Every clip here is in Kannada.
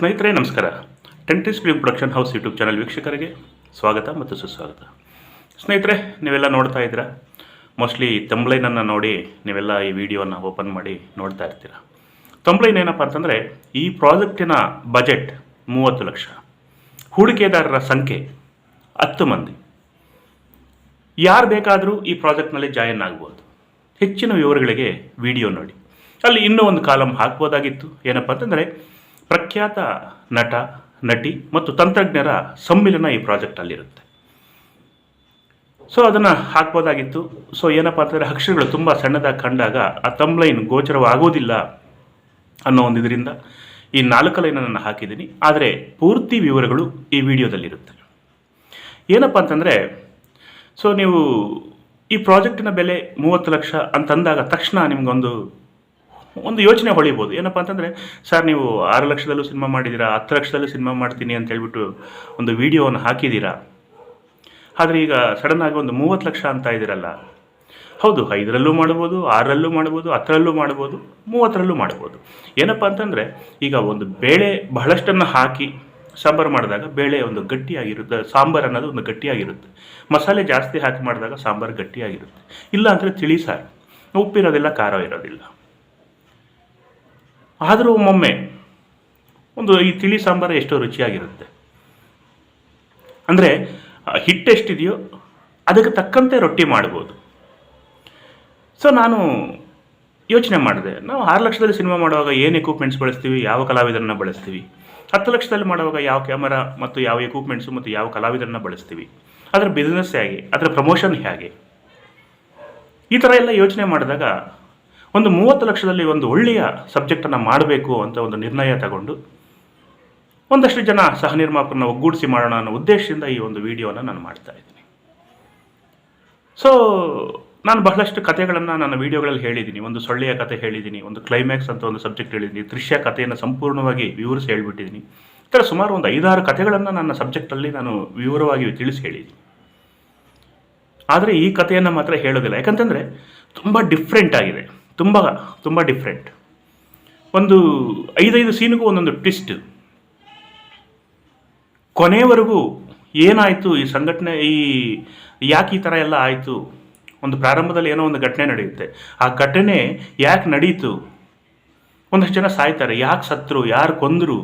ಸ್ನೇಹಿತರೆ, ನಮಸ್ಕಾರ. ಟೆಂಟಿಸ್ film production house YouTube channel ವೀಕ್ಷಕರಿಗೆ ಸ್ವಾಗತ ಮತ್ತು ಸುಸ್ವಾಗತ. ಸ್ನೇಹಿತರೆ, ನೀವೆಲ್ಲ ನೋಡ್ತಾ ಇದ್ದೀರಾ? ಮೋಸ್ಟ್ಲಿ ತಂಬ್ಲೈನನ್ನು ನೋಡಿ ನೀವೆಲ್ಲ ಈ ವಿಡಿಯೋನ ಓಪನ್ ಮಾಡಿ ನೋಡ್ತಾ ಇರ್ತೀರ. ತಂಬ್ಲೈನ್ ಏನಪ್ಪ ಅಂತಂದರೆ, ಈ ಪ್ರಾಜೆಕ್ಟಿನ ಬಜೆಟ್ ಮೂವತ್ತು ಲಕ್ಷ. ಹೂಡಿಕೆದಾರರ ಸಂಖ್ಯೆ ಹತ್ತು ಮಂದಿ. ಯಾರು ಬೇಕಾದರೂ ಈ ಪ್ರಾಜೆಕ್ಟ್ನಲ್ಲಿ ಜಾಯಿನ್ ಆಗ್ಬೋದು. ಹೆಚ್ಚಿನ ವಿವರಗಳಿಗೆ ವಿಡಿಯೋ ನೋಡಿ. ಅಲ್ಲಿ ಇನ್ನೂ ಒಂದು ಕಾಲಮ್ ಹಾಕ್ಬೋದಾಗಿತ್ತು. ಏನಪ್ಪ ಅಂತಂದರೆ ಪ್ರಖ್ಯಾತ ನಟ, ನಟಿ ಮತ್ತು ತಂತ್ರಜ್ಞರ ಸಮ್ಮಿಲನ ಈ ಪ್ರಾಜೆಕ್ಟಲ್ಲಿರುತ್ತೆ ಸೊ ಅದನ್ನು ಹಾಕ್ಬೋದಾಗಿತ್ತು. ಸೊ ಏನಪ್ಪ ಅಂತಂದರೆ ಅಕ್ಷರಗಳು ತುಂಬ ಸಣ್ಣದಾಗಿ ಕಂಡಾಗ ಆ ತಮ್ಲೈನ್ ಗೋಚರವಾಗೋದಿಲ್ಲ ಅನ್ನೋ ಒಂದು ಇದರಿಂದ ಈ ನಾಲ್ಕು ಲೈನನ್ನು ಹಾಕಿದ್ದೀನಿ. ಆದರೆ ಪೂರ್ತಿ ವಿವರಗಳು ಈ ವಿಡಿಯೋದಲ್ಲಿರುತ್ತೆ. ಏನಪ್ಪ ಅಂತಂದರೆ ಸೊ ನೀವು ಈ ಪ್ರಾಜೆಕ್ಟಿನ ಬೆಲೆ ಮೂವತ್ತು ಲಕ್ಷ ಅಂತಂದಾಗ ತಕ್ಷಣ ನಿಮಗೊಂದು ಒಂದು ಯೋಚನೆ ಹೊಳಿಬೋದು. ಏನಪ್ಪ ಅಂತಂದರೆ, ಸರ್ ನೀವು ಆರು ಲಕ್ಷದಲ್ಲೂ ಸಿನಿಮಾ ಮಾಡಿದ್ದೀರಾ, ಹತ್ತು ಲಕ್ಷದಲ್ಲೂ ಸಿನಿಮಾ ಮಾಡ್ತೀನಿ ಅಂತ ಹೇಳ್ಬಿಟ್ಟು ಒಂದು ವಿಡಿಯೋವನ್ನು ಹಾಕಿದ್ದೀರಾ? ಆದರೆ ಈಗ ಸಡನ್ ಆಗಿ ಒಂದು ಮೂವತ್ತು ಲಕ್ಷ ಅಂತ ಇದ್ದೀರಲ್ಲ, ಹೌದು, ಐದರಲ್ಲೂ ಮಾಡ್ಬೋದು, ಆರರಲ್ಲೂ ಮಾಡ್ಬೋದು, ಹತ್ತರಲ್ಲೂ ಮಾಡ್ಬೋದು, ಮೂವತ್ತರಲ್ಲೂ ಮಾಡ್ಬೋದು. ಏನಪ್ಪ ಅಂತಂದರೆ, ಈಗ ಒಂದು ಬೇಳೆ ಬಹಳಷ್ಟನ್ನು ಹಾಕಿ ಸಾಂಬಾರು ಮಾಡಿದಾಗ ಬೇಳೆ ಒಂದು ಗಟ್ಟಿಯಾಗಿರುತ್ತೆ, ಸಾಂಬಾರು ಅನ್ನೋದು ಒಂದು ಗಟ್ಟಿಯಾಗಿರುತ್ತೆ. ಮಸಾಲೆ ಜಾಸ್ತಿ ಹಾಕಿ ಮಾಡಿದಾಗ ಸಾಂಬಾರು ಗಟ್ಟಿಯಾಗಿರುತ್ತೆ. ಇಲ್ಲ ಅಂದರೆ ತಿಳಿ ಸಾರು, ಉಪ್ಪಿರೋದಿಲ್ಲ ಖಾರ ಇರೋದಿಲ್ಲ. ಆದರೂ ಒಮ್ಮೊಮ್ಮೆ ಒಂದು ಈ ತಿಳಿ ಸಾಂಬಾರು ಎಷ್ಟೋ ರುಚಿಯಾಗಿರುತ್ತೆ. ಅಂದರೆ ಹಿಟ್ಟು ಎಷ್ಟಿದೆಯೋ ಅದಕ್ಕೆ ತಕ್ಕಂತೆ ರೊಟ್ಟಿ ಮಾಡ್ಬೋದು. ಸೊ, ನಾನು ಯೋಚನೆ ಮಾಡಿದೆ. ನಾವು ಆರು ಲಕ್ಷದಲ್ಲಿ ಸಿನಿಮಾ ಮಾಡುವಾಗ ಏನು ಎಕ್ವಿಪ್ಮೆಂಟ್ಸ್ ಬಳಸ್ತೀವಿ, ಯಾವ ಕಲಾವಿದರನ್ನ ಬಳಸ್ತೀವಿ? ಹತ್ತು ಲಕ್ಷದಲ್ಲಿ ಮಾಡುವಾಗ ಯಾವ ಕ್ಯಾಮರಾ ಮತ್ತು ಯಾವ ಎಕ್ವಿಪ್ಮೆಂಟ್ಸು ಮತ್ತು ಯಾವ ಕಲಾವಿದರನ್ನ ಬಳಸ್ತೀವಿ? ಅದರ ಬಿಸ್ನೆಸ್ ಹೇಗೆ? ಅದರ ಪ್ರಮೋಷನ್ ಹೇಗೆ? ಈ ಥರ ಎಲ್ಲ ಯೋಚನೆ ಮಾಡಿದಾಗ ಒಂದು ಮೂವತ್ತು ಲಕ್ಷದಲ್ಲಿ ಒಂದು ಒಳ್ಳೆಯ ಸಬ್ಜೆಕ್ಟನ್ನು ಮಾಡಬೇಕು ಅಂತ ಒಂದು ನಿರ್ಣಯ ತಗೊಂಡು ಒಂದಷ್ಟು ಜನ ಸಹ ನಿರ್ಮಾಪಕರನ್ನ ಒಗ್ಗೂಡಿಸಿ ಮಾಡೋಣ ಅನ್ನೋ ಉದ್ದೇಶದಿಂದ ಈ ಒಂದು ವಿಡಿಯೋನ ನಾನು ಮಾಡ್ತಾ ಇದ್ದೀನಿ. ಸೊ ನಾನು ಬಹಳಷ್ಟು ಕಥೆಗಳನ್ನು ನನ್ನ ವಿಡಿಯೋಗಳಲ್ಲಿ ಹೇಳಿದ್ದೀನಿ. ಒಂದು ಸೊಳ್ಳೆಯ ಕತೆ ಹೇಳಿದ್ದೀನಿ, ಒಂದು ಕ್ಲೈಮ್ಯಾಕ್ಸ್ ಅಂತ ಒಂದು ಸಬ್ಜೆಕ್ಟ್ ಹೇಳಿದ್ದೀನಿ, ದೃಶ್ಯ ಕಥೆಯನ್ನು ಸಂಪೂರ್ಣವಾಗಿ ವಿವರಿಸಿ ಹೇಳಿಬಿಟ್ಟಿದ್ದೀನಿ. ಈ ಸುಮಾರು ಒಂದು ಐದಾರು ಕಥೆಗಳನ್ನು ನನ್ನ ಸಬ್ಜೆಕ್ಟಲ್ಲಿ ನಾನು ವಿವರವಾಗಿ ತಿಳಿಸಿ ಹೇಳಿದ್ದೀನಿ. ಆದರೆ ಈ ಕಥೆಯನ್ನು ಮಾತ್ರ ಹೇಳೋದಿಲ್ಲ. ಯಾಕಂತಂದರೆ ತುಂಬ ಡಿಫ್ರೆಂಟ್ ಆಗಿದೆ. ತುಂಬ ತುಂಬ ಡಿಫ್ರೆಂಟ್ ಒಂದು ಐದೈದು ಸೀನಿಗೂ ಒಂದೊಂದು ಟ್ವಿಸ್ಟ್ ಕೊನೆಯವರೆಗೂ ಏನಾಯಿತು ಈ ಸಂಘಟನೆ, ಈ ಯಾಕೆ ಈ ಥರ ಎಲ್ಲ ಆಯಿತು? ಒಂದು ಪ್ರಾರಂಭದಲ್ಲಿ ಏನೋ ಒಂದು ಘಟನೆ ನಡೆಯುತ್ತೆ. ಆ ಘಟನೆ ಯಾಕೆ ನಡೀತು? ಒಂದಷ್ಟು ಜನ ಸಾಯ್ತಾರೆ. ಯಾಕೆ ಸತ್ರು? ಯಾರು ಕೊಂದರು?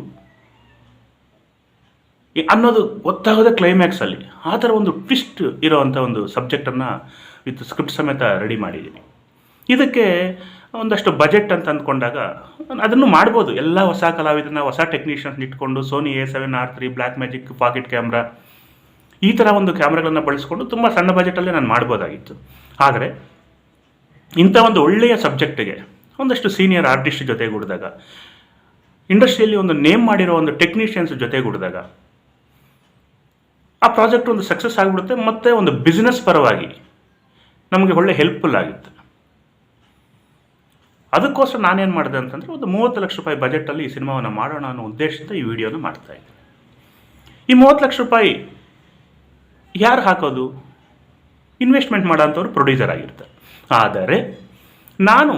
ಅನ್ನೋದು ಗೊತ್ತಾಗೋದೇ ಕ್ಲೈಮ್ಯಾಕ್ಸಲ್ಲಿ ಆ ಥರ ಒಂದು ಟ್ವಿಸ್ಟ್ ಇರೋವಂಥ ಒಂದು ಸಬ್ಜೆಕ್ಟನ್ನು ವಿತ್ ಸ್ಕ್ರಿಪ್ಟ್ ಸಮೇತ ರೆಡಿ ಮಾಡಿದ್ದೀನಿ. ಇದಕ್ಕೆ ಒಂದಷ್ಟು ಬಜೆಟ್ ಅಂತ ಅಂದ್ಕೊಂಡಾಗ ಅದನ್ನು ಮಾಡ್ಬೋದು. ಎಲ್ಲ ಹೊಸ ಕಲಾವಿದನ ಹೊಸ ಟೆಕ್ನಿಷಿಯನ್ಸ್ ಇಟ್ಕೊಂಡು Sony A seven R three black magic pocket camera ಈ ಥರ ಒಂದು ಕ್ಯಾಮ್ರಾಗಳನ್ನು ಬಳಸ್ಕೊಂಡು ತುಂಬ ಸಣ್ಣ ಬಜೆಟಲ್ಲೇ ನಾನು ಮಾಡ್ಬೋದಾಗಿತ್ತು. ಆದರೆ ಇಂಥ ಒಂದು ಒಳ್ಳೆಯ ಸಬ್ಜೆಕ್ಟಿಗೆ ಒಂದಷ್ಟು ಸೀನಿಯರ್ ಆರ್ಟಿಸ್ಟ್ ಜೊತೆಗೂಡಿದಾಗ, ಇಂಡಸ್ಟ್ರಿಯಲ್ಲಿ ಒಂದು ನೇಮ್ ಮಾಡಿರೋ ಒಂದು ಟೆಕ್ನಿಷಿಯನ್ಸ್ ಜೊತೆಗೂಡಿದಾಗ ಆ ಪ್ರಾಜೆಕ್ಟ್ ಒಂದು ಸಕ್ಸಸ್ ಆಗಿಬಿಡುತ್ತೆ, ಮತ್ತು ಒಂದು ಬಿಸ್ನೆಸ್ ಪರವಾಗಿ ನಮಗೆ ಒಳ್ಳೆ ಹೆಲ್ಪ್ಫುಲ್ ಆಗುತ್ತೆ. ಅದಕ್ಕೋಸ್ಕರ ನಾನೇನು ಮಾಡಿದೆ ಅಂತಂದರೆ ಒಂದು ಮೂವತ್ತು ಲಕ್ಷ ರೂಪಾಯಿ ಬಜೆಟಲ್ಲಿ ಈ ಸಿನಿಮಾವನ್ನು ಮಾಡೋಣ ಅನ್ನೋ ಉದ್ದೇಶದಿಂದ ಈ ವಿಡಿಯೋನ ಮಾಡ್ತಾ ಇದ್ದೆ. ಈ ಮೂವತ್ತು ಲಕ್ಷ ರೂಪಾಯಿ ಯಾರು ಹಾಕೋದು? ಇನ್ವೆಸ್ಟ್ಮೆಂಟ್ ಮಾಡೋಂಥವ್ರು ಪ್ರೊಡ್ಯೂಸರ್ ಆಗಿರ್ತಾರೆ. ಆದರೆ ನಾನು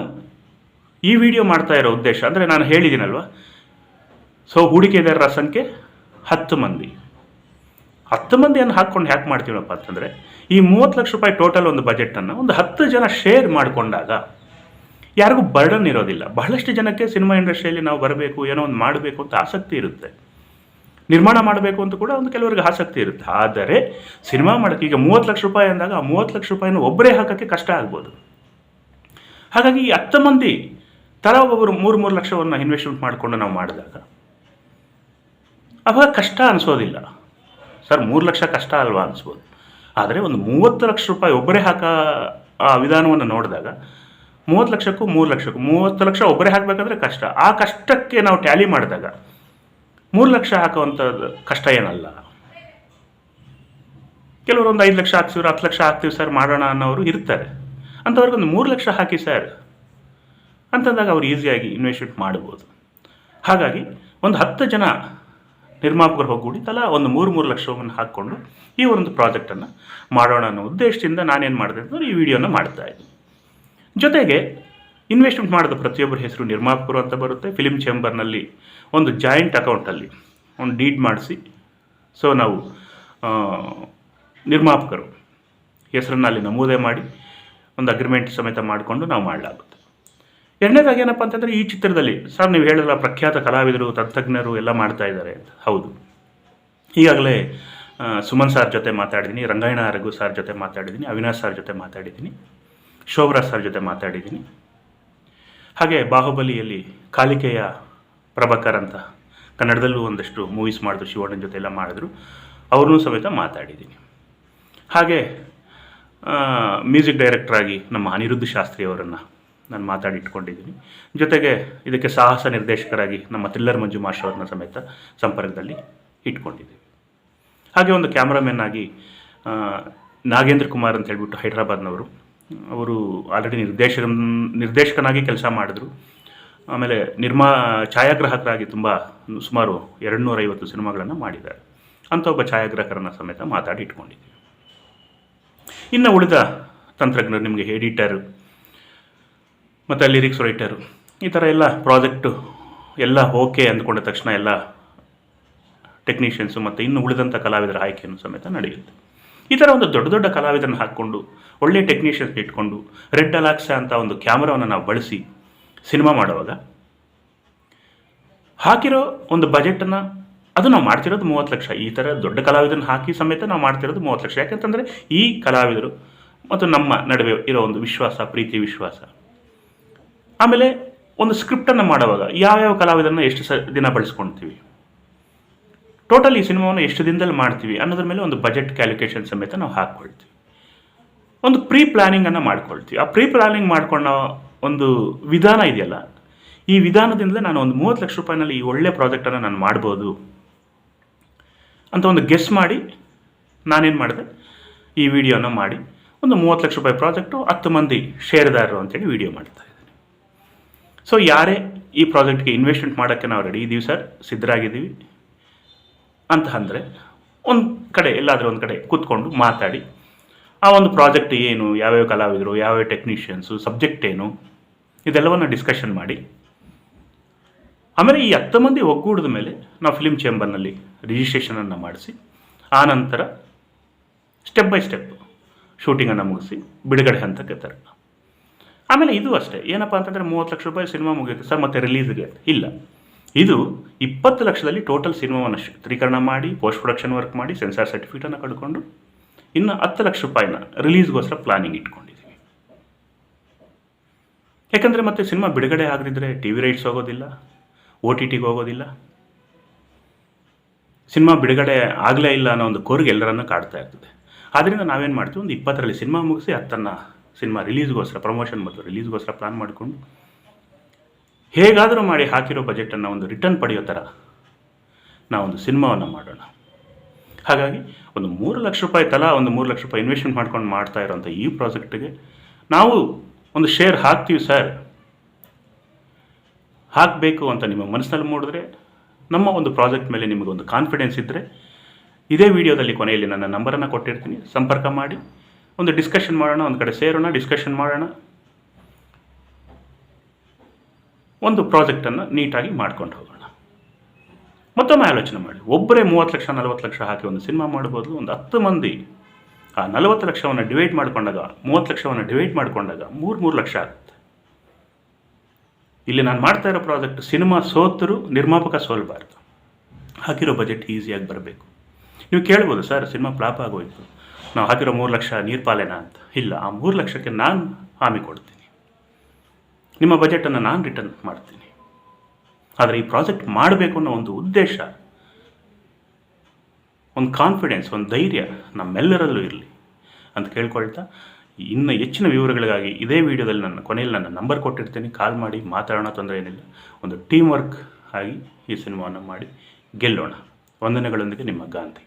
ಈ ವಿಡಿಯೋ ಮಾಡ್ತಾ ಇರೋ ಉದ್ದೇಶ, ಅಂದರೆ ನಾನು ಹೇಳಿದ್ದೀನಲ್ವ? ಸೊ ಹೂಡಿಕೆದಾರರ ಸಂಖ್ಯೆ ಹತ್ತು ಮಂದಿ. ಹತ್ತು ಮಂದಿಯನ್ನು ಹಾಕ್ಕೊಂಡು ಹ್ಯಾಕ್ ಮಾಡ್ತೀವಪ್ಪ ಅಂತಂದರೆ ಈ ಮೂವತ್ತು ಲಕ್ಷ ರೂಪಾಯಿ ಟೋಟಲ್ ಒಂದು ಬಜೆಟನ್ನು ಒಂದು ಹತ್ತು ಜನ ಶೇರ್ ಮಾಡಿಕೊಂಡಾಗ ಯಾರಿಗೂ ಬರ್ಡನ್ ಇರೋದಿಲ್ಲ. ಬಹಳಷ್ಟು ಜನಕ್ಕೆ ಸಿನಿಮಾ ಇಂಡಸ್ಟ್ರಿಯಲ್ಲಿ ನಾವು ಬರಬೇಕು, ಏನೋ ಒಂದು ಮಾಡಬೇಕು ಅಂತ ಆಸಕ್ತಿ ಇರುತ್ತೆ. ನಿರ್ಮಾಣ ಮಾಡಬೇಕು ಅಂತ ಕೂಡ ಒಂದು ಕೆಲವರಿಗೆ ಆಸಕ್ತಿ ಇರುತ್ತೆ. ಆದರೆ ಸಿನಿಮಾ ಮಾಡೋಕ್ಕೆ ಈಗ ಮೂವತ್ತು ಲಕ್ಷ ರೂಪಾಯಿ ಅಂದಾಗ ಆ ಮೂವತ್ತು ಲಕ್ಷ ರೂಪಾಯಿನ ಒಬ್ಬರೇ ಹಾಕೋಕ್ಕೆ ಕಷ್ಟ ಆಗ್ಬೋದು. ಹಾಗಾಗಿ ಈ ಹತ್ತು ಮಂದಿ ತಲಾ ಒಬ್ಬೊಬ್ಬರು ಮೂರು ಮೂರು ಲಕ್ಷವನ್ನು ಇನ್ವೆಸ್ಟ್ಮೆಂಟ್ ಮಾಡಿಕೊಂಡು ನಾವು ಮಾಡಿದಾಗ ಅವಾಗ ಕಷ್ಟ ಅನಿಸೋದಿಲ್ಲ. ಸರ್, ಮೂರು ಲಕ್ಷ ಕಷ್ಟ ಅಲ್ವಾ ಅನಿಸ್ಬೋದು. ಆದರೆ ಒಂದು ಮೂವತ್ತು ಲಕ್ಷ ರೂಪಾಯಿ ಒಬ್ಬರೇ ಹಾಕೋ ಆ ವಿಧಾನವನ್ನು ನೋಡಿದಾಗ ಮೂವತ್ತು ಲಕ್ಷಕ್ಕೂ ಮೂರು ಲಕ್ಷಕ್ಕೂ ಮೂವತ್ತು ಲಕ್ಷ ಒಬ್ಬರೇ ಹಾಕಬೇಕಂದ್ರೆ ಕಷ್ಟ. ಆ ಕಷ್ಟಕ್ಕೆ ನಾವು ಟ್ಯಾಲಿ ಮಾಡಿದಾಗ ಮೂರು ಲಕ್ಷ ಹಾಕುವಂಥದ್ದು ಕಷ್ಟ ಏನಲ್ಲ. ಕೆಲವರು ಒಂದು ಐದು ಲಕ್ಷ ಹಾಕ್ಸಿವ್ರು ಹತ್ತು ಲಕ್ಷ ಹಾಕ್ತೀವಿ ಸರ್, ಮಾಡೋಣ ಅನ್ನೋರು ಇರ್ತಾರೆ. ಅಂಥವ್ರಿಗೊಂದು ಮೂರು ಲಕ್ಷ ಹಾಕಿ ಸರ್, ಅಂತಂದಾಗ ಅವ್ರು ಈಸಿಯಾಗಿ ಇನ್ವೆಸ್ಟ್ಮೆಂಟ್ ಮಾಡ್ಬೋದು. ಹಾಗಾಗಿ ಒಂದು ಹತ್ತು ಜನ ನಿರ್ಮಾಪಕರು ಹೋಗ್ಬಿಡಿ, ತಲಾ ಒಂದು ಮೂರು ಮೂರು ಲಕ್ಷವನ್ನು ಹಾಕ್ಕೊಂಡು ಈ ಒಂದು ಪ್ರಾಜೆಕ್ಟನ್ನು ಮಾಡೋಣ ಅನ್ನೋ ಉದ್ದೇಶದಿಂದ ನಾನೇನು ಮಾಡಿದೆ ಅಂದರೆ ಈ ವಿಡಿಯೋನ ಮಾಡ್ತಾ ಇದ್ದೀನಿ. ಜೊತೆಗೆ ಇನ್ವೆಸ್ಟ್ಮೆಂಟ್ ಮಾಡಿದ ಪ್ರತಿಯೊಬ್ಬರ ಹೆಸರು ನಿರ್ಮಾಪಕರು ಅಂತ ಬರುತ್ತೆ. ಫಿಲಿಮ್ ಚೇಂಬರ್ನಲ್ಲಿ ಒಂದು ಜಾಯಿಂಟ್ ಅಕೌಂಟಲ್ಲಿ ಒಂದು ಡೀಡ್ ಮಾಡಿಸಿ. ಸೊ ನಾವು ನಿರ್ಮಾಪಕರು ಹೆಸರನ್ನು ಅಲ್ಲಿ ನಮೂದೆ ಮಾಡಿ ಒಂದು ಅಗ್ರಿಮೆಂಟ್ ಸಮೇತ ಮಾಡಿಕೊಂಡು ನಾವು ಮಾಡಲಾಗುತ್ತೆ. ಎರಡನೇದಾಗಿ ಏನಪ್ಪ ಅಂತಂದರೆ ಈ ಚಿತ್ರದಲ್ಲಿ ಸರ್ ನೀವು ಹೇಳಿದ್ರ ಪ್ರಖ್ಯಾತ ಕಲಾವಿದರು, ತಂತ್ರಜ್ಞರು ಎಲ್ಲ ಮಾಡ್ತಾ ಇದ್ದಾರೆ ಅಂತ. ಹೌದು. ಈಗಾಗಲೇ ಸುಮನ್ ಸಾರ್ ಜೊತೆ ಮಾತಾಡಿದ್ದೀನಿ ರಂಗಾಯಣ ರಘು ಸಾರ್ ಜೊತೆ ಮಾತಾಡಿದ್ದೀನಿ, ಅವಿನಾಶ್ ಸಾರ್ ಜೊತೆ ಮಾತಾಡಿದ್ದೀನಿ. ಶೋಭರಾಜ್ ಸರ್ ಜೊತೆ ಮಾತಾಡಿದ್ದೀನಿ. ಹಾಗೆ ಬಾಹುಬಲಿಯಲ್ಲಿ ಕಾಲಿಕೆಯ ಪ್ರಭಾಕರ್ ಅಂತ ಕನ್ನಡದಲ್ಲೂ ಒಂದಷ್ಟು ಮೂವೀಸ್ ಮಾಡಿದ್ರು ಶಿವಣ್ಣನ ಜೊತೆ ಎಲ್ಲ ಮಾಡಿದ್ರು. ಅವ್ರನ್ನೂ ಸಮೇತ ಮಾತಾಡಿದ್ದೀನಿ. ಹಾಗೆ ಮ್ಯೂಸಿಕ್ ಡೈರೆಕ್ಟ್ರಾಗಿ ನಮ್ಮ ಅನಿರುದ್ಧ ಶಾಸ್ತ್ರಿ ಅವರನ್ನು ನಾನು ಮಾತಾಡಿ ಇಟ್ಕೊಂಡಿದ್ದೀನಿ ಜೊತೆಗೆ ಇದಕ್ಕೆ ಸಾಹಸ ನಿರ್ದೇಶಕರಾಗಿ ನಮ್ಮ ಥ್ರಿಲ್ಲರ್ ಮಂಜು ಮಾಶ್ ಅವ್ರನ್ನ ಸಮೇತ ಸಂಪರ್ಕದಲ್ಲಿ ಇಟ್ಕೊಂಡಿದ್ದೀವಿ. ಹಾಗೆ ಒಂದು ಕ್ಯಾಮ್ರಾಮನ್ ಆಗಿ ನಾಗೇಂದ್ರ ಕುಮಾರ್ ಅಂತ ಹೇಳಿಬಿಟ್ಟು ಹೈದ್ರಾಬಾದ್ನವರು ಅವರು ಆಲ್ರೆಡಿ ನಿರ್ದೇಶಕ ನಿರ್ದೇಶಕನಾಗಿ ಕೆಲಸ ಮಾಡಿದ್ರು. ಆಮೇಲೆ ನಿರ್ಮಾ, ಛಾಯಾಗ್ರಾಹಕರಾಗಿ ತುಂಬ ಸುಮಾರು ಎರಡು ನೂರೈವತ್ತು ಸಿನಿಮಾಗಳನ್ನು ಮಾಡಿದ್ದಾರೆ. ಅಂತ ಒಬ್ಬ ಛಾಯಾಗ್ರಾಹಕರನ್ನು ಸಮೇತ ಮಾತಾಡಿ ಇಟ್ಕೊಂಡಿದ್ದೀವಿ. ಇನ್ನು ಉಳಿದ ತಂತ್ರಜ್ಞರು ನಿಮಗೆ ಎಡಿಟರ್ ಮತ್ತು ಲಿರಿಕ್ಸ್ ರೈಟರು ಈ ಥರ ಎಲ್ಲ ಪ್ರಾಜೆಕ್ಟು ಎಲ್ಲ ಓಕೆ ಅಂದ್ಕೊಂಡ ತಕ್ಷಣ ಎಲ್ಲ ಟೆಕ್ನಿಷಿಯನ್ಸು ಮತ್ತು ಇನ್ನು ಉಳಿದಂಥ ಕಲಾವಿದರ ಆಯ್ಕೆಯನ್ನು ಸಮೇತ ನಡೆಯುತ್ತೆ. ಈ ಥರ ಒಂದು ದೊಡ್ಡ ದೊಡ್ಡ ಕಲಾವಿದರನ್ನ ಹಾಕ್ಕೊಂಡು ಒಳ್ಳೆಯ ಟೆಕ್ನಿಷಿಯನ್ಸ್ ಇಟ್ಕೊಂಡು ರೆಡ್ ಅಲಾಕ್ಸ ಅಂತ ಒಂದು ಕ್ಯಾಮ್ರಾವನ್ನು ನಾವು ಬಳಸಿ ಸಿನಿಮಾ ಮಾಡುವಾಗ, ಹಾಕಿರೋ ಒಂದು ಬಜೆಟನ್ನು ಅದು ನಾವು ಮಾಡ್ತಿರೋದು ಮೂವತ್ತು ಲಕ್ಷ. ಈ ಥರ ದೊಡ್ಡ ಕಲಾವಿದನ ಹಾಕಿ ಸಮೇತ ನಾವು ಮಾಡ್ತಿರೋದು ಮೂವತ್ತು ಲಕ್ಷ. ಯಾಕಂತಂದರೆ ಈ ಕಲಾವಿದರು ಮತ್ತು ನಮ್ಮ ನಡುವೆ ಇರೋ ಒಂದು ವಿಶ್ವಾಸ, ಪ್ರೀತಿ ವಿಶ್ವಾಸ. ಆಮೇಲೆ ಒಂದು ಸ್ಕ್ರಿಪ್ಟನ್ನು ಮಾಡುವಾಗ, ಯಾವ್ಯಾವ ಕಲಾವಿದರನ್ನ ಎಷ್ಟು ಸ, ದಿನ ಬಳಸ್ಕೊಳ್ತೀವಿ ಟೋಟಲ್ ಈ ಸಿನಿಮಾವನ್ನು ಎಷ್ಟು ದಿನದಲ್ಲಿ ಮಾಡ್ತೀವಿ ಅನ್ನೋದ್ರ ಮೇಲೆ ಒಂದು ಬಜೆಟ್ ಕ್ಯಾಲ್ಕುಲೇಷನ್ ಸಮೇತ ನಾವು ಹಾಕ್ಕೊಳ್ತೀವಿ. ಒಂದು ಪ್ರೀ ಪ್ಲಾನಿಂಗನ್ನು ಮಾಡ್ಕೊಳ್ತೀವಿ. ಆ ಪ್ರೀ ಪ್ಲಾನಿಂಗ್ ಮಾಡ್ಕೊಂಡ ಒಂದು ವಿಧಾನ ಇದೆಯಲ್ಲ, ಈ ವಿಧಾನದಿಂದಲೇ ನಾನು ಒಂದು ಮೂವತ್ತು ಲಕ್ಷ ರೂಪಾಯಿನಲ್ಲಿ ಈ ಒಳ್ಳೆ ಪ್ರಾಜೆಕ್ಟನ್ನು ನಾನು ಮಾಡ್ಬೋದು ಅಂತ ಒಂದು ಗೆಸ್ ಮಾಡಿ ನಾನೇನು ಮಾಡಿದೆ? ಈ ವಿಡಿಯೋನ ಮಾಡಿ ಒಂದು ಮೂವತ್ತು ಲಕ್ಷ ರೂಪಾಯಿ ಪ್ರಾಜೆಕ್ಟು ಹತ್ತು ಮಂದಿ ಶೇರ್ದಾರರು ಅಂತೇಳಿ ವಿಡಿಯೋ ಮಾಡ್ತಾ ಇದ್ದೀನಿ. ಸೊ ಯಾರೇ ಈ ಪ್ರಾಜೆಕ್ಟ್ಗೆ ಇನ್ವೆಸ್ಟ್ಮೆಂಟ್ ಮಾಡೋಕ್ಕೆ ನಾವು ರೆಡಿ ಇದ್ದೀವಿ ಸರ್ ಸಿದ್ಧರಾಗಿದ್ದೀವಿ. ಅಂತ ಅಂದರೆ ಒಂದು ಕಡೆ, ಎಲ್ಲಾದರೂ ಒಂದು ಕಡೆ ಕೂತ್ಕೊಂಡು ಮಾತಾಡಿ, ಆ ಒಂದು ಪ್ರಾಜೆಕ್ಟ್ ಏನು, ಯಾವ್ಯಾವ ಕಲಾವಿದರು, ಯಾವ್ಯಾವ ಟೆಕ್ನಿಷಿಯನ್ಸು, ಸಬ್ಜೆಕ್ಟ್ ಏನು, ಇದೆಲ್ಲವನ್ನು ಡಿಸ್ಕಷನ್ ಮಾಡಿ. ಆಮೇಲೆ ಈ ಹತ್ತು ಮಂದಿ ಒಗ್ಗೂಡಿದ ಮೇಲೆ ನಾವು ಫಿಲಿಮ್ ಚೇಂಬರ್ನಲ್ಲಿ ರಿಜಿಸ್ಟ್ರೇಷನನ್ನು ಮಾಡಿಸಿ, ಆ ನಂತರ ಸ್ಟೆಪ್ ಬೈ ಸ್ಟೆಪ್ ಶೂಟಿಂಗನ್ನು ಮುಗಿಸಿ, ಬಿಡುಗಡೆ ಹಂತಕ್ಕೆ ತರ ಆಮೇಲೆ ಇದು ಅಷ್ಟೇ. ಏನಪ್ಪ ಅಂತಂದರೆ ಮೂವತ್ತು ಲಕ್ಷ ರೂಪಾಯಿ ಸಿನಿಮಾ ಮುಗಿಯುತ್ತೆ. ಸರ್, ಮತ್ತೆ ರಿಲೀಸ್ಗೆ ಇಲ್ಲ. ಇದು ಇಪ್ಪತ್ತು ಲಕ್ಷದಲ್ಲಿ ಟೋಟಲ್ ಸಿನಿಮಾವನ್ನು ಚಿತ್ರೀಕರಣ ಮಾಡಿ ಪೋಸ್ಟ್ ಪ್ರೊಡಕ್ಷನ್ ವರ್ಕ್ ಮಾಡಿ ಸೆನ್ಸಾರ್ ಸರ್ಟಿಫಿಕೇಟನ್ನು ಕಳ್ಕೊಂಡು, ಇನ್ನು ಹತ್ತು ಲಕ್ಷ ರೂಪಾಯಿನ ರಿಲೀಸ್ಗೋಸ್ಕರ ಪ್ಲಾನಿಂಗ್ ಇಟ್ಕೊಂಡಿದ್ದೀವಿ ಯಾಕಂದರೆ ಮತ್ತೆ ಸಿನಿಮಾ ಬಿಡುಗಡೆ ಆಗದಿದ್ದರೆ ಟಿ ವಿ ರೈಟ್ಸ್ ಹೋಗೋದಿಲ್ಲ ಓ ಟಿ ಟಿಗೆ ಹೋಗೋದಿಲ್ಲ. ಸಿನಿಮಾ ಬಿಡುಗಡೆ ಆಗಲೇ ಇಲ್ಲ ಅನ್ನೋ ಒಂದು ಕೋರ್ಗೆ ಎಲ್ಲರನ್ನು ಕಾಡ್ತಾ ಇರ್ತದೆ. ಆದ್ದರಿಂದ ನಾವೇನು ಮಾಡ್ತೀವಿ, ಒಂದು ಇಪ್ಪತ್ತರಲ್ಲಿ ಸಿನಿಮಾ ಮುಗಿಸಿ ಹತ್ತನ್ನು ಸಿನಿಮಾ ರಿಲೀಸ್ಗೋಸ್ಕರ ಪ್ರಮೋಷನ್ ಮತ್ತು ರಿಲೀಸ್ಗೋಸ್ಕರ ಪ್ಲಾನ್ ಮಾಡಿಕೊಂಡು ಹೇಗಾದರೂ ಮಾಡಿ ಹಾಕಿರೋ ಬಜೆಟನ್ನು ಒಂದು ರಿಟರ್ನ್ ಪಡೆಯೋ ಥರ ನಾವೊಂದು ಸಿನಿಮಾವನ್ನು ಮಾಡೋಣ. ಹಾಗಾಗಿ ಒಂದು ಮೂರು ಲಕ್ಷ ರೂಪಾಯಿ ತಲಾ ಒಂದು ಮೂರು ಲಕ್ಷ ರೂಪಾಯಿ ಇನ್ವೆಸ್ಟ್ಮೆಂಟ್ ಮಾಡ್ಕೊಂಡು ಮಾಡ್ತಾ ಇರೋಂಥ ಈ ಪ್ರಾಜೆಕ್ಟಿಗೆ ನಾವು ಒಂದು ಶೇರ್ ಹಾಕ್ತೀವಿ ಸರ್ ಹಾಕಬೇಕು ಅಂತ ನಿಮ್ಮ ಮನಸ್ಸಿನಲ್ಲಿ ಮೂಡಿದ್ರೆ, ನಮ್ಮ ಒಂದು ಪ್ರಾಜೆಕ್ಟ್ ಮೇಲೆ ನಿಮಗೊಂದು ಕಾನ್ಫಿಡೆನ್ಸ್ ಇದ್ದರೆ ಇದೇ ವಿಡಿಯೋದಲ್ಲಿ ಕೊನೆಯಲ್ಲಿ ನನ್ನ ನಂಬರನ್ನು ಕೊಟ್ಟಿರ್ತೀನಿ. ಸಂಪರ್ಕ ಮಾಡಿ, ಒಂದು ಡಿಸ್ಕಷನ್ ಮಾಡೋಣ, ಒಂದು ಕಡೆ ಸೇರೋಣ ಡಿಸ್ಕಷನ್ ಮಾಡೋಣ. ಒಂದು ಪ್ರಾಜೆಕ್ಟನ್ನು ನೀಟಾಗಿ ಮಾಡ್ಕೊಂಡು ಹೋಗೋಣ. ಮತ್ತೊಮ್ಮೆ ಆಲೋಚನೆ ಮಾಡಿ. ಒಬ್ಬರೇ ಮೂವತ್ತು ಲಕ್ಷ, ನಲವತ್ತು ಲಕ್ಷ ಹಾಕಿ ಒಂದು ಸಿನಿಮಾ ಮಾಡಬಹುದು ಒಂದು ಹತ್ತು ಮಂದಿ ಆ ನಲವತ್ತು ಲಕ್ಷವನ್ನು ಡಿವೈಡ್ ಮಾಡಿಕೊಂಡಾಗ, ಮೂವತ್ತು ಲಕ್ಷವನ್ನು ಡಿವೈಡ್ ಮಾಡಿಕೊಂಡಾಗ ಮೂರು ಮೂರು ಲಕ್ಷ ಆಗುತ್ತೆ. ಇಲ್ಲಿ ನಾನು ಮಾಡ್ತಾ ಇರೋ ಪ್ರಾಜೆಕ್ಟ್ ಸಿನಿಮಾ ಸೋತರು ನಿರ್ಮಾಪಕ ಸೋಲ್ಬಾರ್ದು. ಹಾಕಿರೋ ಬಜೆಟ್ ಈಸಿಯಾಗಿ ಬರಬೇಕು. ನೀವು ಕೇಳ್ಬೋದು, ಸರ್, ಸಿನಿಮಾ ಫ್ಲಾಪ್ ಆಗೋಯ್ತು. ನಾವು ಹಾಕಿರೋ ಮೂರು ಲಕ್ಷ ನೀರು ಅಂತ. ಇಲ್ಲ, ಆ ಮೂರು ಲಕ್ಷಕ್ಕೆ ನಾನು ಹಾಮಿ ಕೊಡ್ತೀನಿ. ನಿಮ್ಮ ಬಜೆಟನ್ನು ನಾನು ರಿಟರ್ನ್ ಮಾಡ್ತೀನಿ. ಆದರೆ ಈ ಪ್ರಾಜೆಕ್ಟ್ ಮಾಡಬೇಕು ಅನ್ನೋ ಒಂದು ಉದ್ದೇಶ, ಒಂದು ಕಾನ್ಫಿಡೆನ್ಸ್, ಒಂದು ಧೈರ್ಯ ನಮ್ಮೆಲ್ಲರಲ್ಲೂ ಇರಲಿ ಅಂತ ಕೇಳ್ಕೊಳ್ತಾ, ಇನ್ನು ಹೆಚ್ಚಿನ ವಿವರಗಳಿಗಾಗಿ ಇದೇ ವಿಡಿಯೋದಲ್ಲಿ ನನ್ನ ಕೊನೆಯಲ್ಲಿ ನನ್ನ ನಂಬರ್ ಕೊಟ್ಟಿರ್ತೀನಿ. ಕಾಲ್ ಮಾಡಿ, ಮಾತಾಡೋಣ, ತೊಂದರೆ ಏನಿಲ್ಲ. ಒಂದು ಟೀಮ್ ವರ್ಕ್ ಆಗಿ ಈ ಸಿನಿಮಾವನ್ನು ಮಾಡಿ ಗೆಲ್ಲೋಣ. ವಂದನೆಗಳೊಂದಿಗೆ ನಿಮ್ಮ ಗಾಂಧಿ.